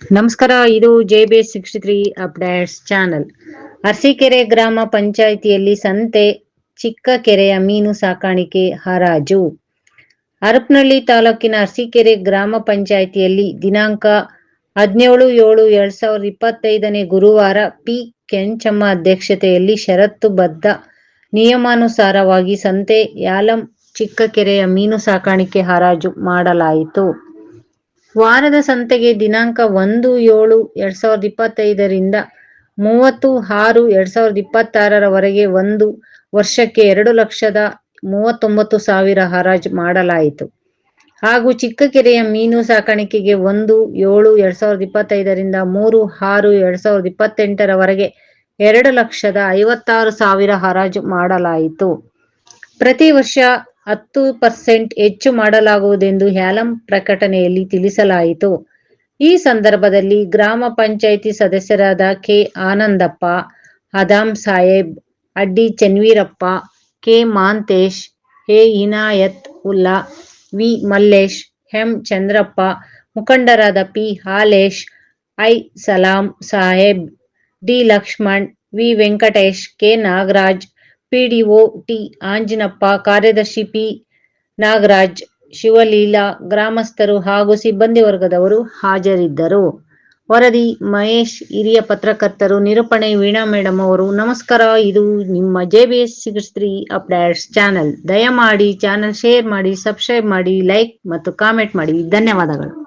ನಮಸ್ಕಾರ, ಇದು J B sixty three updates channel Arasikere ಗ್ರಾಮ ಪಂಚಾಯಿತಿಯಲ್ಲಿ ಸಂತೆ ಚಿಕ್ಕ ಕೆರೆಯ ಮೀನು ಸಾಕಾಣಿಕೆ ಹರಾಜು. ಹರಪನಹಳ್ಳಿ ತಾಲೂಕಿನ ಅರಸೀಕೆರೆ ಗ್ರಾಮ ಪಂಚಾಯಿತಿಯಲ್ಲಿ ದಿನಾಂಕ ಹದಿನೇಳು ಏಳು ಎರಡ್ ಸಾವಿರದ ಇಪ್ಪತ್ತೈದನೇ ಗುರುವಾರ ಪಿ ಕೆಂಚಮ್ಮ ಅಧ್ಯಕ್ಷತೆಯಲ್ಲಿ ಷರತ್ತುಬದ್ಧ ನಿಯಮಾನುಸಾರವಾಗಿ ಸಂತೆ, ಯಾಲಂ ಚಿಕ್ಕ ಕೆರೆಯ ಮೀನು ಸಾಕಾಣಿಕೆ ಹರಾಜು ಮಾಡಲಾಯಿತು. ವಾರದ ಸಂತೆಗೆ ದಿನಾಂಕ ಒಂದು ಏಳು ಎರಡ್ ಸಾವಿರದ ಇಪ್ಪತ್ತೈದರಿಂದ ಮೂವತ್ತು ಆರು ಎರಡ್ ಸಾವಿರದ ಇಪ್ಪತ್ತಾರರವರೆಗೆ ಒಂದು ವರ್ಷಕ್ಕೆ ಎರಡು ಲಕ್ಷದ ಮೂವತ್ತೊಂಬತ್ತು ಸಾವಿರ ಹರಾಜು ಮಾಡಲಾಯಿತು. ಹಾಗೂ ಚಿಕ್ಕಕೆರೆಯ ಮೀನು ಸಾಕಾಣಿಕೆಗೆ ಒಂದು ಏಳು ಎರಡ್ ಸಾವಿರದ ಇಪ್ಪತ್ತೈದರಿಂದ ಮೂರು ಆರು ಎರಡ್ ಸಾವಿರದ ಇಪ್ಪತ್ತೆಂಟರವರೆಗೆ ಎರಡು ಲಕ್ಷದ ಐವತ್ತಾರು ಸಾವಿರ ಹರಾಜು ಮಾಡಲಾಯಿತು. ಪ್ರತಿ ವರ್ಷ ಹತ್ತು ಪರ್ಸೆಂಟ್ ಹೆಚ್ಚು ಮಾಡಲಾಗುವುದೆಂದು ಹ್ಯಾಲಂ ಪ್ರಕಟಣೆಯಲ್ಲಿ ತಿಳಿಸಲಾಯಿತು. ಈ ಸಂದರ್ಭದಲ್ಲಿ ಗ್ರಾಮ ಪಂಚಾಯಿತಿ ಸದಸ್ಯರಾದ K. Anandappa Adam Saheb, Addi Chanveerappa, K. Mantesh, A. Inayat Ulla, V. Mallesh, M. Chandrappa, ಮುಖಂಡರಾದ P. Halesh, I. Salam Saheb, D. Lakshman, V. Venkatesh, K. Nagaraj PDO T Anjinappa, ಕಾರ್ಯದರ್ಶಿ ಪಿ ನಾಗರಾಜ್, ಶಿವಲೀಲಾ, ಗ್ರಾಮಸ್ಥರು ಹಾಗೂ ಸಿಬ್ಬಂದಿ ವರ್ಗದವರು ಹಾಜರಿದ್ದರು. ವರದಿ, ಮಹೇಶ್, ಹಿರಿಯ ಪತ್ರಕರ್ತರು, ನಿರೂಪಣೆ, ವೀಣಾ ಮೇಡಮ್ ಅವರು, ನಮಸ್ಕಾರ, ಇದು ನಿಮ್ಮ J B S six three updates channel. ದಯಮಾಡಿ ಚಾನಲ್ ಶೇರ್ ಮಾಡಿ, ಸಬ್ಸ್ಕ್ರೈಬ್ ಮಾಡಿ, ಲೈಕ್ ಮತ್ತು ಕಾಮೆಂಟ್ ಮಾಡಿ. ಧನ್ಯವಾದಗಳು.